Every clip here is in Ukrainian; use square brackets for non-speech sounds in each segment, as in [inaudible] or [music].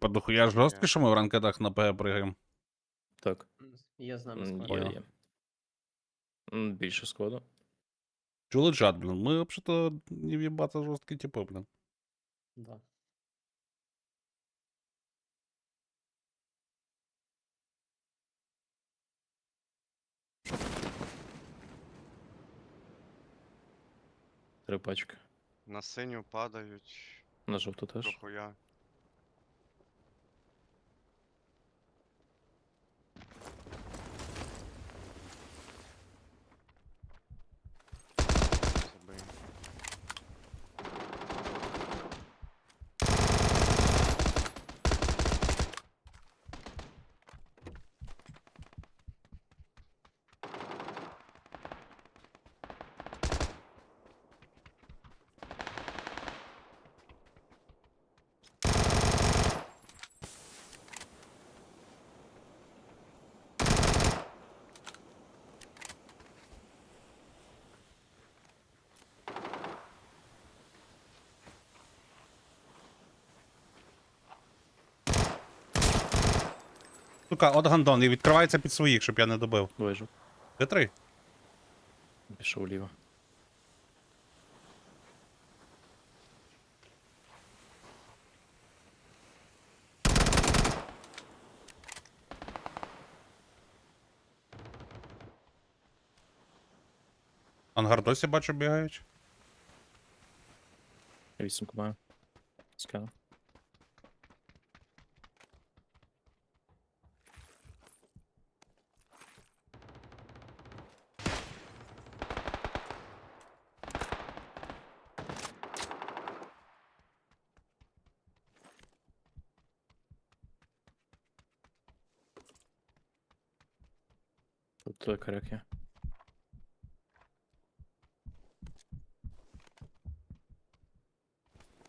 Подохуя жорстко, що ми в ранкедах на П пригаємо. Так. Я з нами м, складу. Є, є. М, Більше складу. Чули чат, блін. Ми взагалі не в'єбати жорсткі типи, блін. Да. Три пачки. На синю падають. На жовту теж. Дохуя. Сука, от гандон, і відкривається під своїх, щоб я не добив. Вижу. Де три? Пішов вліво. Ангар досі бачу бігають. Я вісімку маю. Скану. Е, коряк є.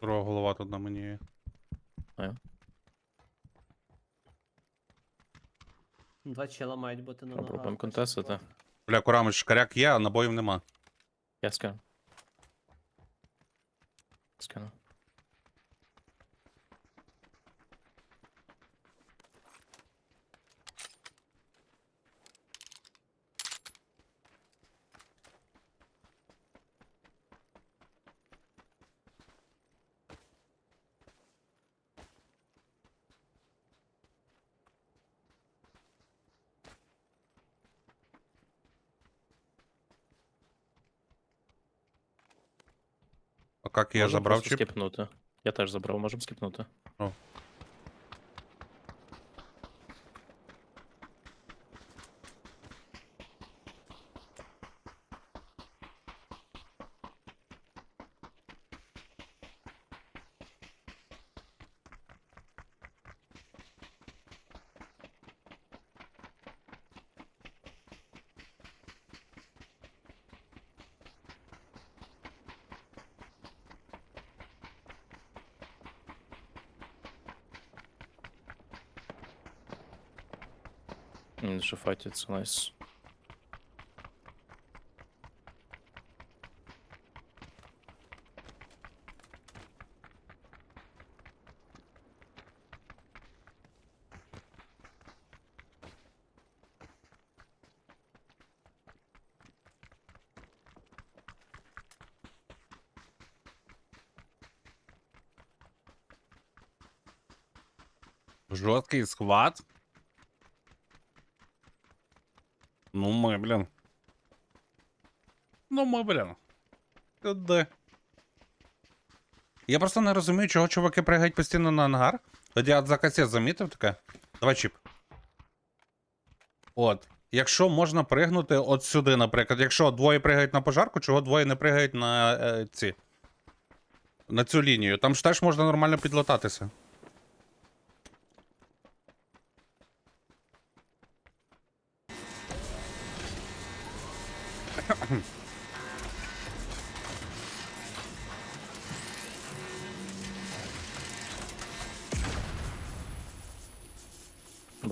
Друга голова тут на мені є. Два чела мають бути на Попробуємо ногах. контестити. Бля, Курамич, коряк є, а набоїв нема. Я скану. А як я Можем забрав просто чіп? скіпнути. Я теж забрав, можемо скіпнути. О. Він ще файтиться, найс. Жорсткий схват. Ну ми, блін. Ну ми, блін. Де? Я просто не розумію, чого чуваки пригають постійно на ангар. От я замітив таке. Давай чіп. От. Якщо можна пригнути от сюди, наприклад. Якщо двоє пригають на пожарку, чого двоє не пригають на е, ці. На цю лінію. Там ж теж можна нормально підлататися.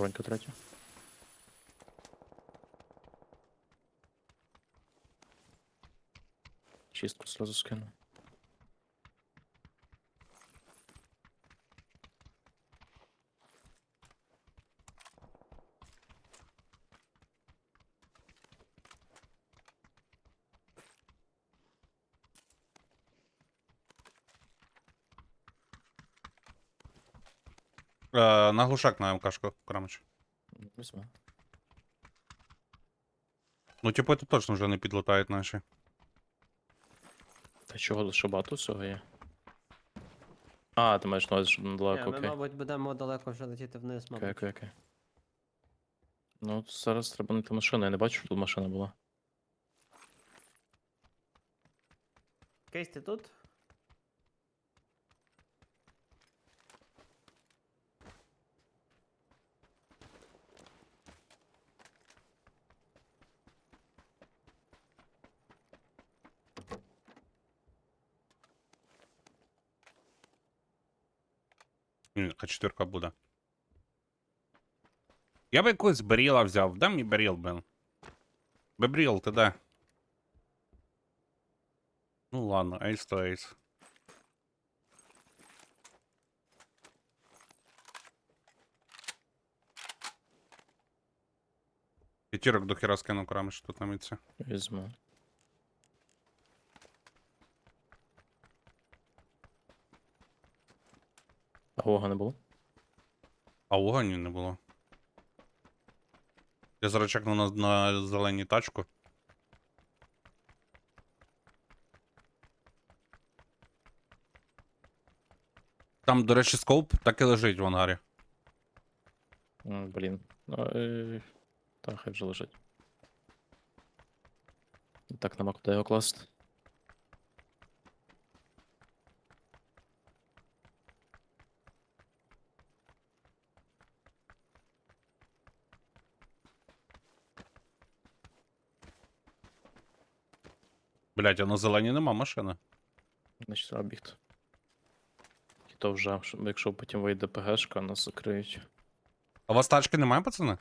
Бронька третю. Чистку сразу скину. Е, на глушак на МКшку, Крамич. Візьму. Ну, типу, тут точно вже не підлутають наші. Та чого лише багато всього є? А, ти маєш на увазі, що Ні, недалеко, ми, окей. мабуть, будемо далеко вже летіти вниз, Окей, мабуть. окей, окей. Ну, от зараз треба знайти машину, я не бачу, що тут машина була. Кейс, ти тут? Ні, Х4 буде. Я би якусь Беріла взяв. Дай мені Беріл, блин. Бебріл, ти де? Ну ладно, ейс то ейс. П'ятірок до хера скину крамиш тут на митці. Візьму. А вога не було? А вогоню не було. Я зараз чекну на, на зеленій тачку. Там, до речі, скоуп так і лежить в ангарі. М, Блін. Ну, е... Та, хай вже лежить. Так, нема куди його класти. Блять, а на зеленій нема машини. Значить, треба бігти. І то вже, щоб- якщо потім вийде ПГшка, нас закриють. А у вас тачки немає, пацани?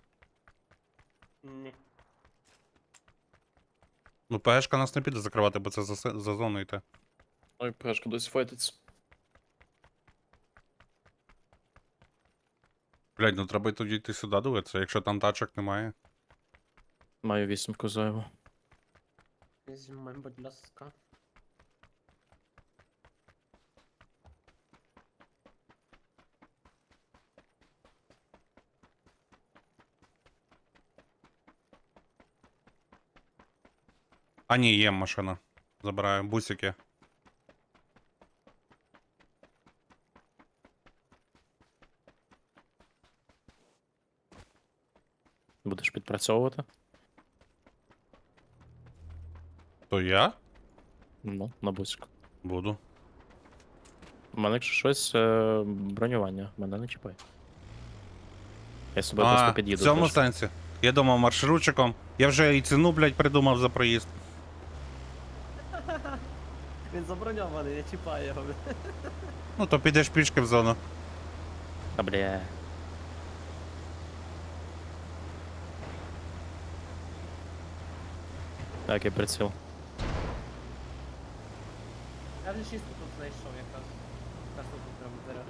Ні. Ну, ПГшка нас не піде закривати, бо це за, се- за зону йти. Ой, ПГшка досі файтиться. Блять, ну треба й тоді йти сюди дивитися, якщо там тачок немає. Маю вісімку зайву. Візьми, будь ласка. А ні, є машина. Забираю бусики. Будеш підпрацьовувати? То я? Ну, на бусику. Буду. У мене, якщо щось, е, бронювання, мене не чіпай. Я себе А, просто в під'їду. цьому трошки. сенсі. Я думав маршрутчиком. Я вже і ціну, блядь, придумав за проїзд. [laughs] Він заброньований, я чіпаю його. Ну, то підеш пішки в зону. А бля. Так, я приціл. Я вже шістку тут знайшов якраз. Якраз тут прям бере.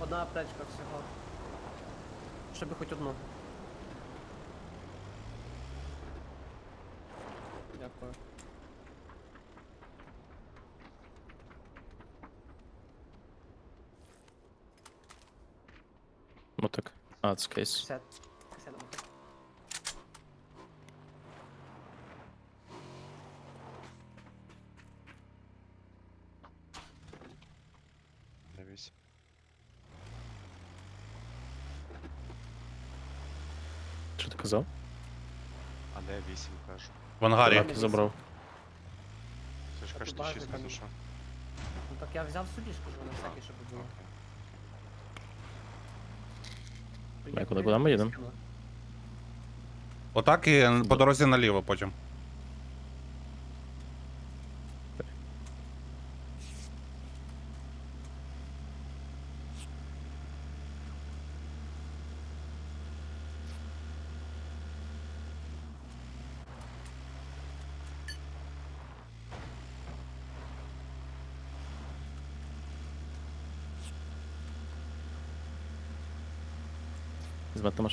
Одна аптечка всього. Ще би хоч одну. Дякую. Ну так. А, це кейс. 50. Дивись. Що ти казав? А де 8 кажу? В ангарі. Так, забрав. Ти ж А кажеш, ти ти 6 бажаний. що? Ну так я взяв собі ж кажу на всякий, щоб було. Ми куди- куди ми їдемо? Отак і по дорозі наліво потім.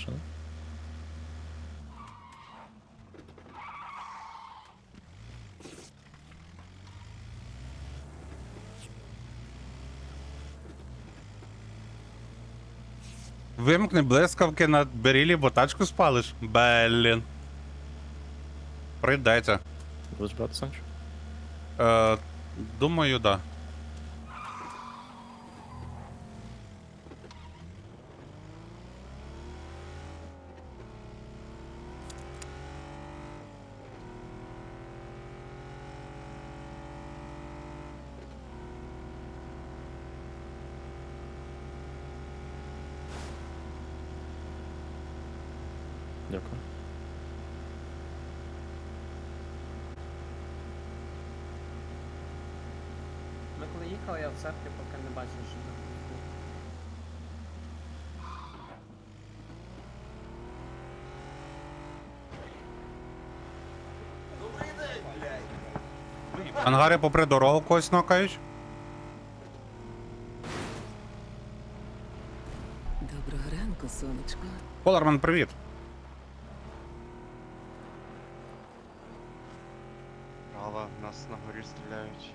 наша. Вимкни блискавки на берілі, бо тачку спалиш. Блін. Придайте. Будеш брати Санчо? Е, думаю, да. Коли їхали, я в церкві поки не бачив, що тут. Ангари попри дорогу когось нокають. Доброго ранку, сонечко. Поларман, привіт. Права, нас на горі стріляють.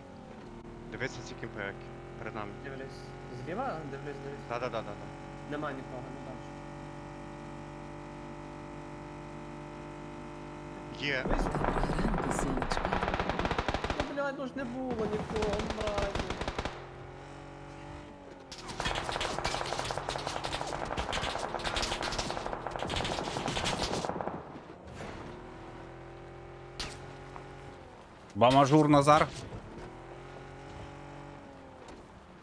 Дивіться ці кімпеки. Перед нами. Дивлюсь. Зліва? Дивлюсь, дивлюсь. Да-да-да-да. Нема нікого, не бачу. Є. Доброго ранку, сонечко. Ну, блядь, ну ж не було нікого, мразі. Бамажур Назар.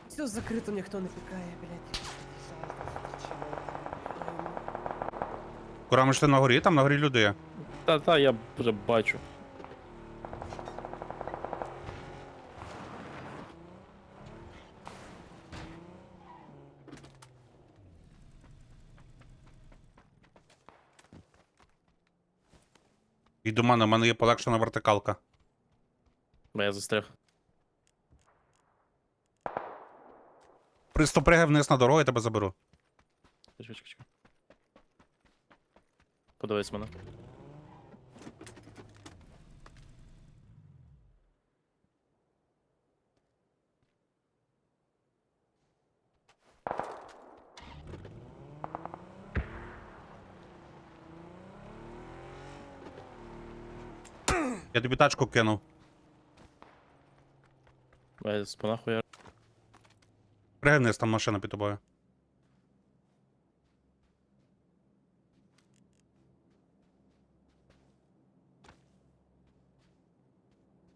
Все закрито, ніхто не пікає, блядь. Курамиш ти на горі, там на горі люди. Та, та, я вже бачу. І до мене, у мене є полегшена вертикалка. Я застряг. Приступ пригай вниз на дорогу, я тебе заберу. Чекай, чекай, чекай. Подивись мене. Я тобі тачку кинув. Бо спина хуя. Там машина під тобою.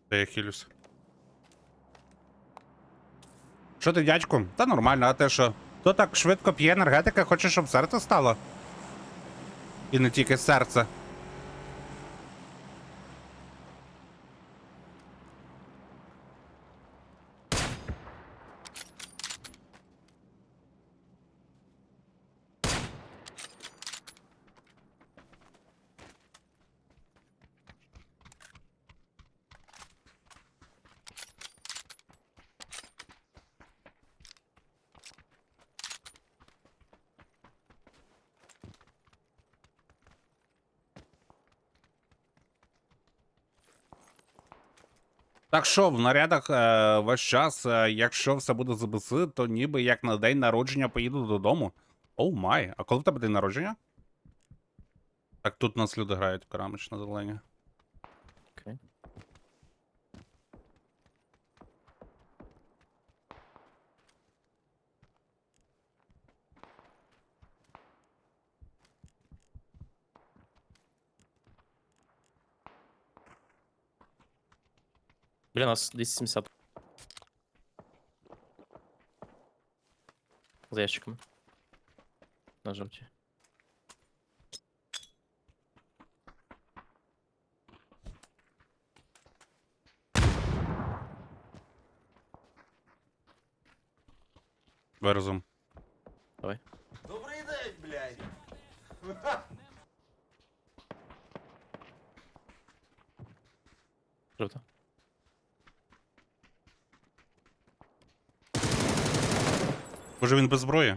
Де я хилюсь? Що ти, дядьку? Та нормально, а те що? Хто так швидко п'є енергетика, хоче, щоб серце стало? І не тільки серце. Так що в нарядах е, весь час, е, якщо все буде ЗБС, то ніби як на день народження поїду додому. Оу май. А коли в тебе день народження? Так тут нас люди грають в керамич на зелені. Біля нас 270. За ящиками. На жовті. Верзум. він без зброї?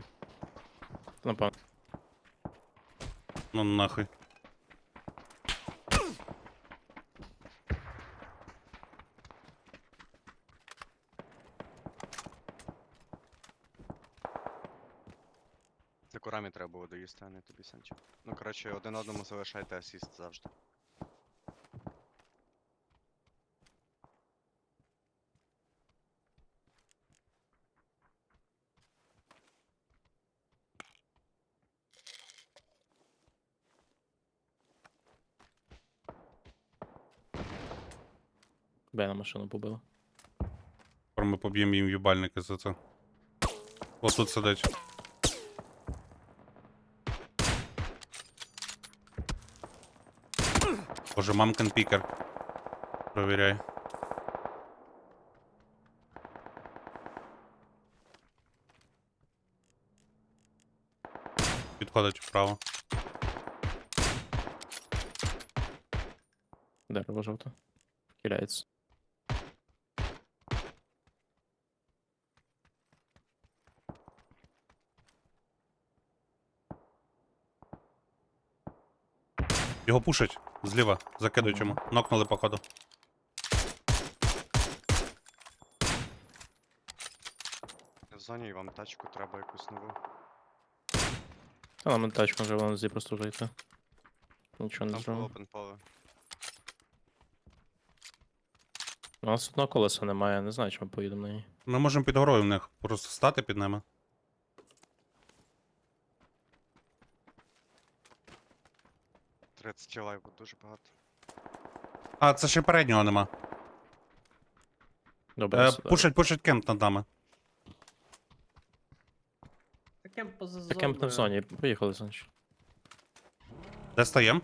Напевно. Ну нахуй. Сакурамі треба було доїсти, а не тобі Санчо. Ну, коротше, один одному залишайте асіст завжди. Бе на машину побила. Скоро ми поб'ємо їм юбальники за це. Ось тут сидить. Боже, мамкин пікер. Провіряй. Підходить вправо. Дерево жовте. Киляється. Його пушать зліва, закидують йому. Нокнули походу. В зоні і вам тачку треба якусь нову. Та нам тачку вже вона зі просто вже йти. Нічого не Там зробимо. open поле. У нас одного колеса немає, не знаю, чи ми поїдемо на ній. Ми можемо під горою в них просто стати під ними. — 30 лайву дуже багато. А, це ще переднього нема. Добре, Е, пушать, пушать кемп над нами. Таке поза Та кемп не в зоні, поїхали, значить. Де стаєм?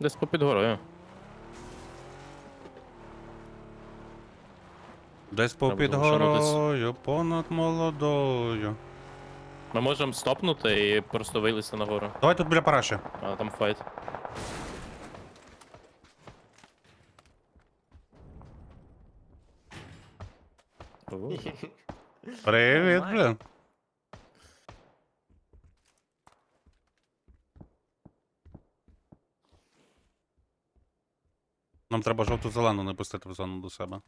Десь попід горою. Десь Треба попід залишатись. горою, понад молодою. Ми можемо стопнути і просто вилізти нагору. Давай тут біля параші. А там файт. О, Привіт, блін. Нам треба жовту-зелену не пустити в зону до себе.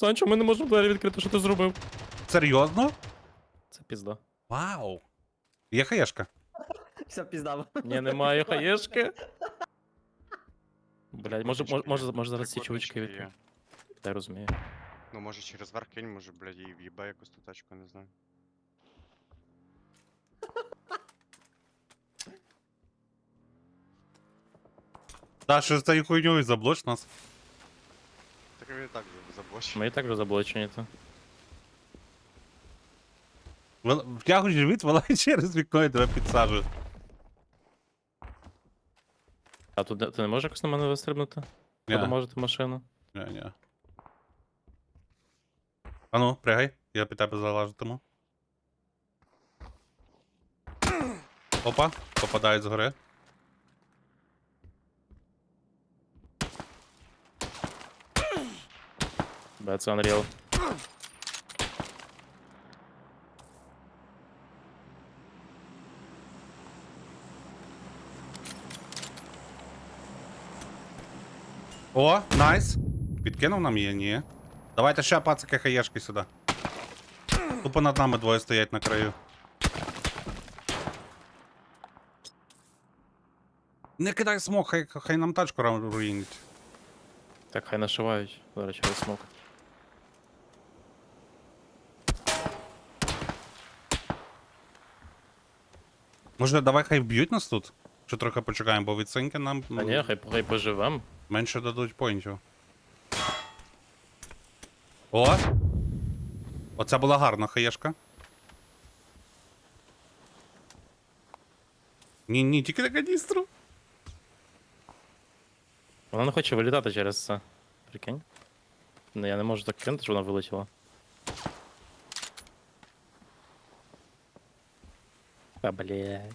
Санчо, ми не можемо двері відкрити, що ти зробив? Серйозно? Це пізда. Вау! Є хаєшка. Все піздав. Ні, немає хаєшки. [laughs] Блять, може, може, може, може зараз ці чувачки є. від... Я розумію. Ну, може через верх кинь, може, блядь, і в'їбе якусь ту тачку, не знаю. Та що з цією хуйньою заблоч нас. Так він і так вже заблочений. Ми і так вже заблочені, то. Вел- Втягуєш живіт, вона через вікно і тебе підсаджує. А тут де- ти не можеш якось на мене вистрибнути? Ні, Подоможете машину. ні, ні. А ну, пригай, я під тебе залажитиму. Опа, попадають згори. Це Unreal. О, найс. Підкинув нам її? Ні. Давайте ще пацики хаєшки сюди. Тупо над нами двоє стоять на краю. Не кидай смок, хай, хай нам тачку ру- руїнить. Так, хай нашивають. Речі, весь смок. Може, давай хай вб'ють нас тут? Чи трохи почекаємо, бо від синьки нам А ні, хай, хай поживем. менше дадуть поінтів. О! Оце була гарна хаєшка. Ні, ні, тільки на каністру. Вона не хоче вилітати через це. Прикинь. Ну я не можу так кинути, що вона вилетіла. А, блядь.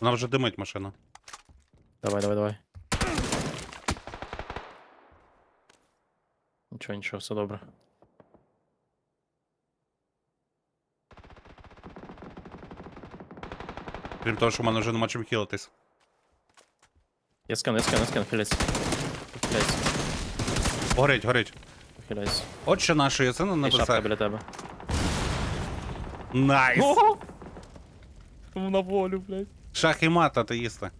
Вона вже димить машина. Давай, давай, давай. Нічого, нічого, все добре. Крім того, що в мене вже нема чим хілитись. Я скину, я скину, я скину, хиляйся. Хиляйся, Горить, горить. хиляйся. От що нашої сина на І шапка біля тебе. Найс! На волю, блядь. Шах і мат атеїсти.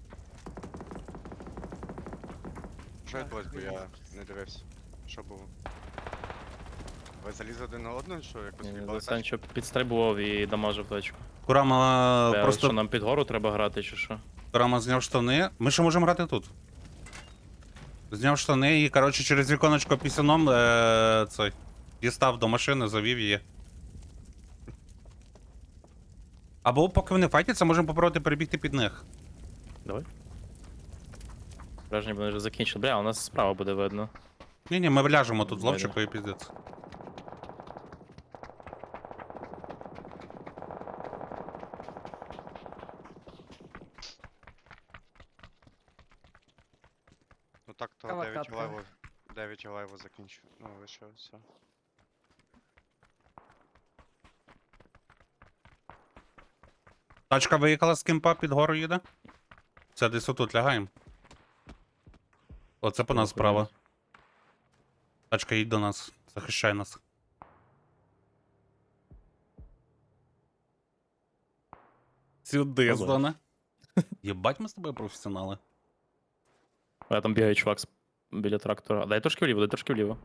Що відбулось, бо я не дивився. Що було? Ви залізли один на одного, що якось відбулося? Санчо підстрибував і дамажив точку. Курама Бля, просто Що нам під гору треба грати, чи що? Курама зняв штани. Ми ще можемо грати тут. Зняв штани і, коротше, через віконечко пісюном е, цей. Дістав до машини, завів її. Або поки вони файтяться, можемо попробувати перебігти під них. Давай. Враження вони вже закінчили. Бля, у нас справа буде видно. Ні, ні, ми ляжемо тут з Давай, ловчикою і піздець. Ну так, то Кава 9 капка. лайву. 9 лайву закінчу. Ну, лише все. Тачка виїхала з кемпа, під гору їде. Це десь отут лягаємо. Оце по нас справа. Тачка їдь до нас. Захищай нас. Сюди. Здоне. Єбать ми з тобою професіонали. А там бігає чувак з- біля трактора. Дай трошки вліво, дай трошки вліво.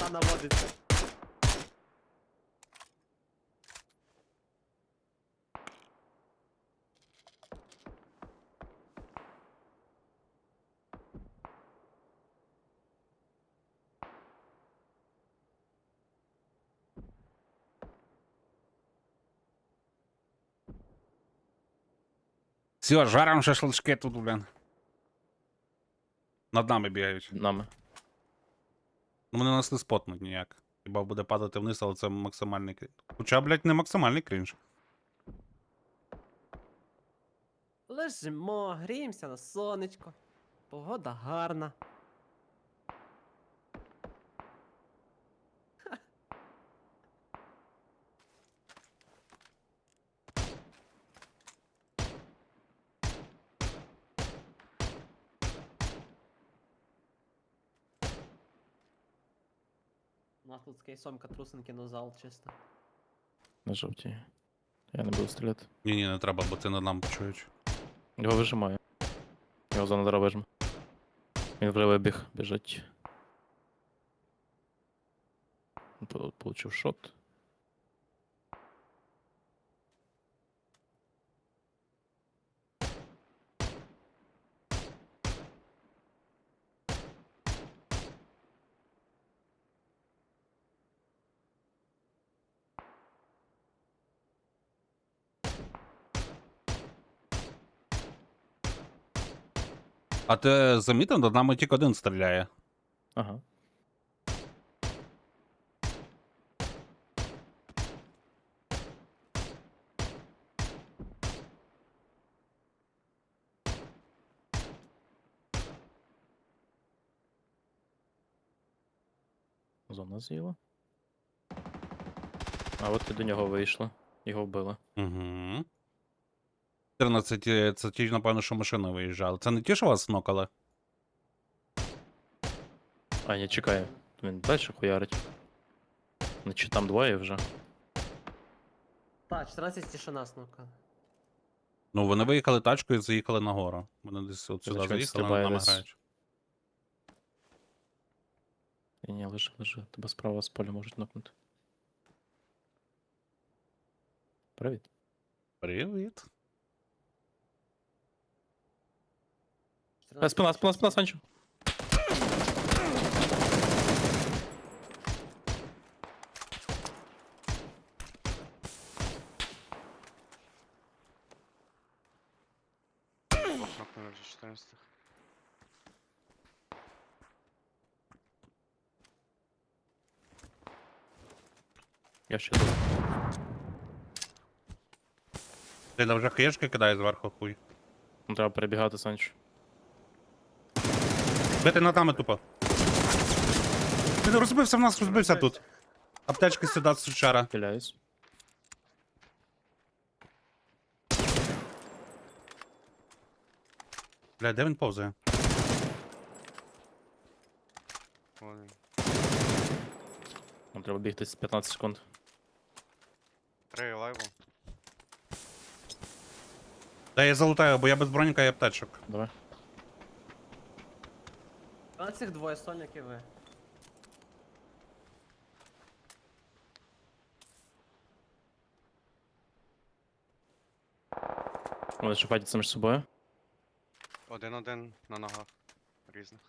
Та наводиться. Все, жаром шашлычки тут, блін. Над нами бігають. Нами. Ну вони нас не спотнуть ніяк. Хіба буде падати вниз, але це максимальний крінж. Хоча, блядь, не максимальний крінж. Лежимо, гріємося на сонечко. Погода гарна. Тут з кейсомка трусинки на зал чисто. На жовтій. Я не буду стріляти. Ні, ні, не треба, бо ти над нами почують. Його вижимає. Його зона дара вижме. Він вже біг, біжить. Получив шот. А ти замітив, над нами тільки один стріляє. Ага. Зона з'їла. А от і до нього вийшло. Його вбили. Угу. 14 е, це ті, напевно, що машина виїжджала. Це не ті, що вас нокали? А, ні, чекай. Він далі хуярить. Ну чи там двоє вже? Та, 14 тишина, ну-ка. Ну, вони виїхали тачкою і заїхали нагору. Вони десь от сюди заїхали, стрибає нами десь? грають. Ні, ні, лежи, лежи. Тебе справа з поля можуть нокнути. Привіт. Привіт. Е, Спина, спина, спина, Санчо. Охнокнули вже 14. Я ще тут. Ти вже хаєшки кидає зверху хуй. Ну, треба перебігати, Санчо. Бити ногами тупо. Він розбився в нас, розбився тут. Аптечки сюди, сучара. Хиляюсь. Бля, де він повзає? Вон він. Нам треба бігти з 15 секунд. Три лайву. Да я залутаю, бо я без броніка і аптечок. Давай. А цих двоє соняків ви. Вони ще файтяться між собою. Один-один на ногах. Різних.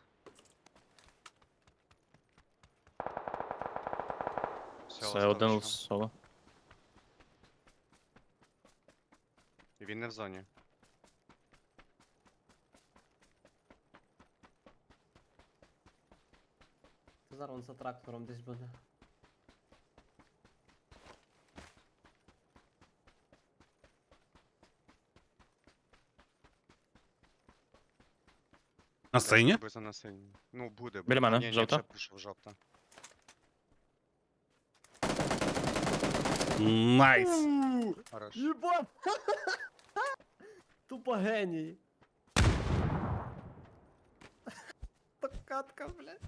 Все, Це один соло. І він не в зоні. Зараз он за трактором десь буде. На сцені? На сцені. Ну, буде. Біля мене, Ні, ні, жовта. вже пішов жовта. Найс! Хорош. Єбать! Тупо геній. Та катка, блядь.